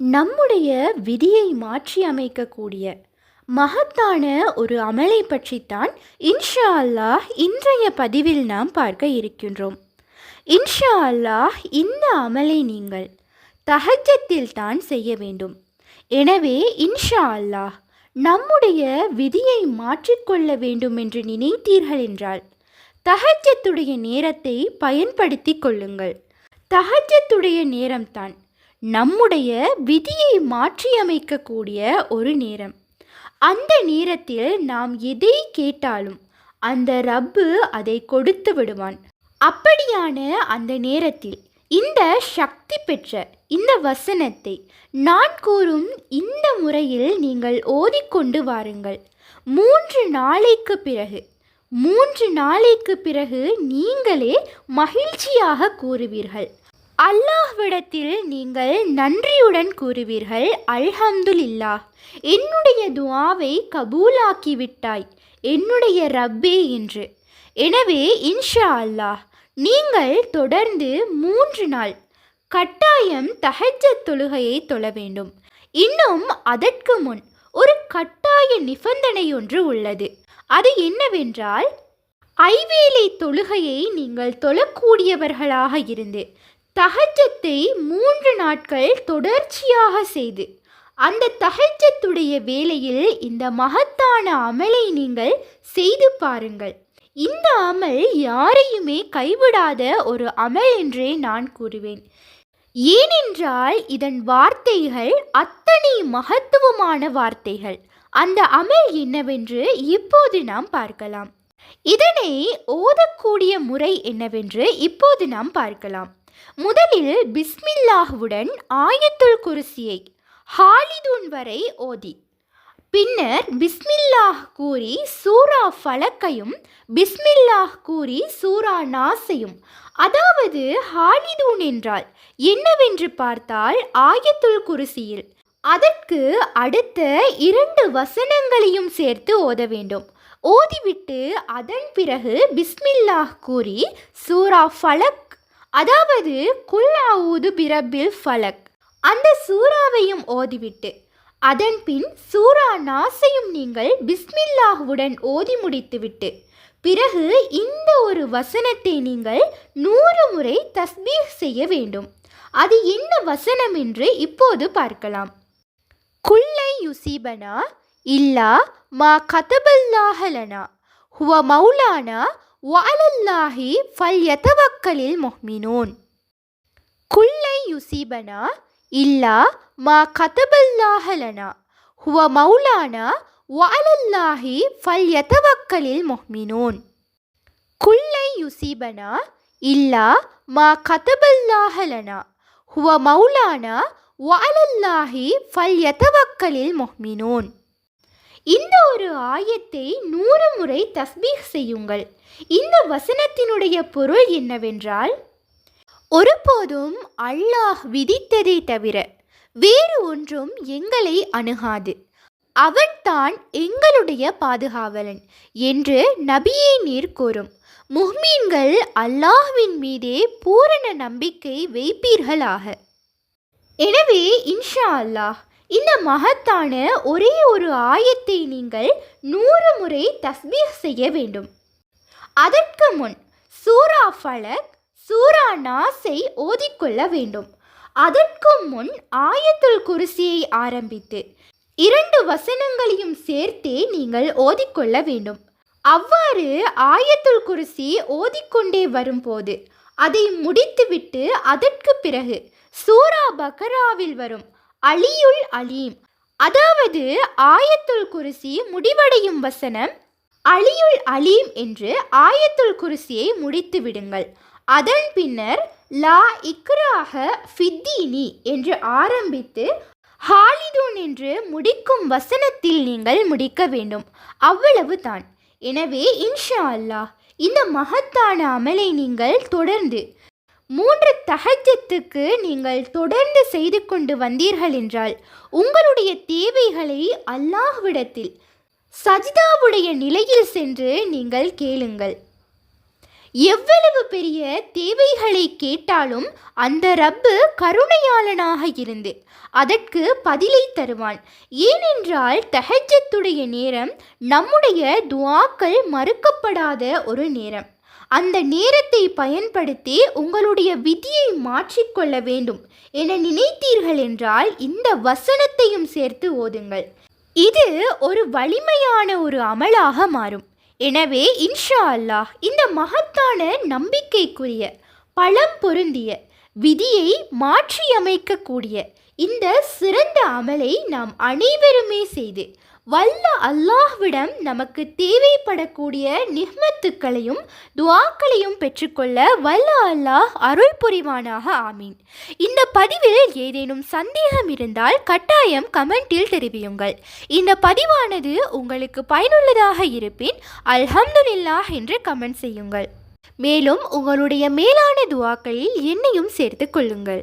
நம்முடைய விதியை மாற்றி அமைக்கக்கூடிய மகத்தான ஒரு அமலை பற்றித்தான் இன்ஷா அல்லாஹ் இன்றைய பதிவில் நாம் பார்க்க இருக்கின்றோம். இன்ஷா அல்லாஹ் இந்த அமலை நீங்கள் தகஜத்தில் தான் செய்ய வேண்டும். எனவே இன்ஷா அல்லாஹ் நம்முடைய விதியை மாற்றிக்கொள்ள வேண்டும் என்று நினைத்தீர்கள் என்றால் தகஜத்துடைய நேரத்தை பயன்படுத்தி கொள்ளுங்கள். தகஜத்துடைய நேரம்தான். நம்முடைய விதியை மாற்றியமைக்கக்கூடிய ஒரு நேரம். அந்த நேரத்தில் நாம் எதை கேட்டாலும் அந்த ரப்பு அதை கொடுத்து விடுவான். அப்படியான அந்த நேரத்தில் இந்த சக்தி பெற்ற இந்த வசனத்தை நான் கூறும் இந்த முறையில் நீங்கள் ஓதிக்கொண்டு வாருங்கள். மூன்று நாளைக்கு பிறகு மூன்று நாளைக்கு பிறகு நீங்களே மகிழ்ச்சியாக கூறுவீர்கள். அல்லாஹ்விடத்தில் நீங்கள் நன்றியுடன் கூறுவீர்கள் அல்ஹம்துலில்லா. என்னுடைய துவாவை கபூலாக்கி விட்டாய் என்னுடைய ரப்பே என்று. எனவே இன்ஷா அல்லாஹ் நீங்கள் தொடர்ந்து மூன்று நாள் கட்டாயம் தஹஜ்ஜத் தொழுகையை தொழ வேண்டும். இன்னும் அதற்கு முன் ஒரு கட்டாய நிபந்தனை ஒன்று உள்ளது. அது என்னவென்றால் ஐவேளை தொழுகையை நீங்கள் தொழக்கூடியவர்களாக இருந்து தகஜத்தை மூன்று நாட்கள் தொடர்ச்சியாக செய்து அந்த தகஜத்துடைய வேலையில் இந்த மகத்தான அமலை நீங்கள் செய்து பாருங்கள். இந்த அமல் யாரையுமே கைவிடாத ஒரு அமல் என்றே நான் கூறுவேன். ஏனென்றால் இதன் வார்த்தைகள் அத்தனை மகத்துவமான வார்த்தைகள். அந்த அமல் என்னவென்று இப்போது நாம் பார்க்கலாம். இதனை ஓதக்கூடிய முறை என்னவென்று இப்போது நாம் பார்க்கலாம். முதலில் பிஸ்மில்லாஹுடன் ஆயத்துல் குருசியை ஹாலிதூன் வரை ஓதி. பின்னர் பிஸ்மில்லாஹ் கூறி சூரா ஃபலக்கையும் பிஸ்மில்லாஹ் கூறி சூரா நாசையும் அதாவது ஹாலிதூன் என்றால் என்னவென்று பார்த்தால் ஆயத்துல் குருசியில். அதற்கு அடுத்த இரண்டு வசனங்களையும் சேர்த்து ஓத வேண்டும். ஓதிவிட்டு அதன் பிறகு பிஸ்மில்லாஹ் கூறி சூரா ஃபலக் அதாவது குல் அவுது பிரபில் ஃபலக். அந்த சூறாவையும் ஓதிவிட்டு அதன் பின் சூரா நாசையும் நீங்கள் பிஸ்மில்லாஹுடன் ஓதி முடித்துவிட்டு பிறகு இந்த ஒரு வசனத்தை நீங்கள் நூறு முறை தஸ்பீஹ் செய்ய வேண்டும். அது என்ன வசனம் என்று இப்போது பார்க்கலாம். குல்லை யுசீபனா இல்லா மா கதபல்லாஹலனா ஹுவ மௌலானா வஅலல்லாஹி ஃபல்யதவக்கலில் முஹ்மினூன் குல்லை யுசீபனா இல்லா மா கதபல்லாஹலனா ஹுவ மௌலானா வஅலல்லாஹி ஃபல்யதவக்கலில் முஹ்மினூன் குல்லை யுசீபனா இல்லா மா கதபல்லாஹலனா ஹுவ மௌலானா வஅலல்லாஹி ஃபல்யதவக்கலில் முஹ்மினூன் இந்த ஒரு ஆயத்தை நூறு முறை தஸ்பீக் செய்யுங்கள். இந்த வசனத்தினுடைய பொருள் என்னவென்றால் ஒருபோதும் அல்லாஹ் விதித்ததை தவிர வேறு ஒன்றும் எங்களை அணுகாது. அவன்தான் எங்களுடைய பாதுகாவலன் என்று நபியை நீர் கூறும். முஹ்மீன்கள் அல்லாஹ்வின் மீதே பூரண நம்பிக்கை வைப்பீர்களாக. எனவே இன்ஷா அல்லாஹ் இந்த மகத்தான ஒரே ஒரு ஆயத்தை நீங்கள் நூறு முறை தஸ்பீஹ் செய்ய வேண்டும். அதற்கு முன் சூரா ஃபலக் சூரா நாஸை ஓதிக்கொள்ள வேண்டும். அதற்கு முன் ஆயத்துல் குருசியை ஆரம்பித்து இரண்டு வசனங்களையும் சேர்த்தே நீங்கள் ஓதிக்கொள்ள வேண்டும். அவ்வாறு ஆயத்துல் குருசி ஓதிக்கொண்டே வரும்போது அதை முடித்துவிட்டு அதற்கு பிறகு சூரா பக்கராவில் வரும் அலியுல் அலீம் அதாவது ஆயத்துல் குருசி முடிவடையும் வசனம் அலியுல் அலீம் என்று ஆயத்துல் குருசியை முடித்து விடுங்கள். அதன் பின்னர் லா இக்ராஹ ஃபித்தீனி என்று ஆரம்பித்து ஹாலிதூன் என்று முடிக்கும் வசனத்தில் நீங்கள் முடிக்க வேண்டும். அவ்வளவு தான். எனவே இன்ஷா அல்லாஹ் இந்த மகத்தான அமலை நீங்கள் தொடர்ந்து மூன்று தகஜத்துக்கு நீங்கள் தொடர்ந்து செய்து கொண்டு வந்தீர்கள் என்றால் உங்களுடைய தேவைகளை அல்லாஹ்விடத்தில் சஜிதாவுடைய நிலையில் சென்று நீங்கள் கேளுங்கள். எவ்வளவு பெரிய தேவைகளை கேட்டாலும் அந்த ரப்பு கருணையாளனாக இருந்து அதற்கு பதிலை தருவான். ஏனென்றால் தஹஜத்துடைய நேரம் நம்முடைய துவாக்கள் மறுக்கப்படாத ஒரு நேரம். அந்த நேரத்தை பயன்படுத்தி உங்களுடைய விதியை மாற்றிக்கொள்ள வேண்டும் என நினைத்தீர்கள் என்றால் இந்த வசனத்தையும் சேர்த்து ஓதுங்கள். இது ஒரு வலிமையான ஒரு அமலாக மாறும். எனவே இன்ஷா அல்லாஹ் இந்த மகத்தான நம்பிக்கைக்குரிய பழம் பொருந்திய விதியை மாற்றியமைக்கக்கூடிய இந்த சிறந்த அமலை நாம் அனைவருமே செய்து வல்ல அல்லாஹ்விடம் நமக்கு தேவைப்படக்கூடிய நிஹ்மத்துக்களையும் துவாக்களையும் பெற்றுக்கொள்ள வல்ல அல்லாஹ் அருள் புரிவானாக ஆமீன். இந்த பதிவில் ஏதேனும் சந்தேகம் இருந்தால் கட்டாயம் கமெண்டில் தெரிவியுங்கள். இந்த பதிவானது உங்களுக்கு பயனுள்ளதாக இருப்பின் அல்ஹம்துலில்லாஹ் என்று கமெண்ட் செய்யுங்கள். மேலும் உங்களுடைய மேலான துவாக்களில் என்னையும் சேர்த்து கொள்ளுங்கள்.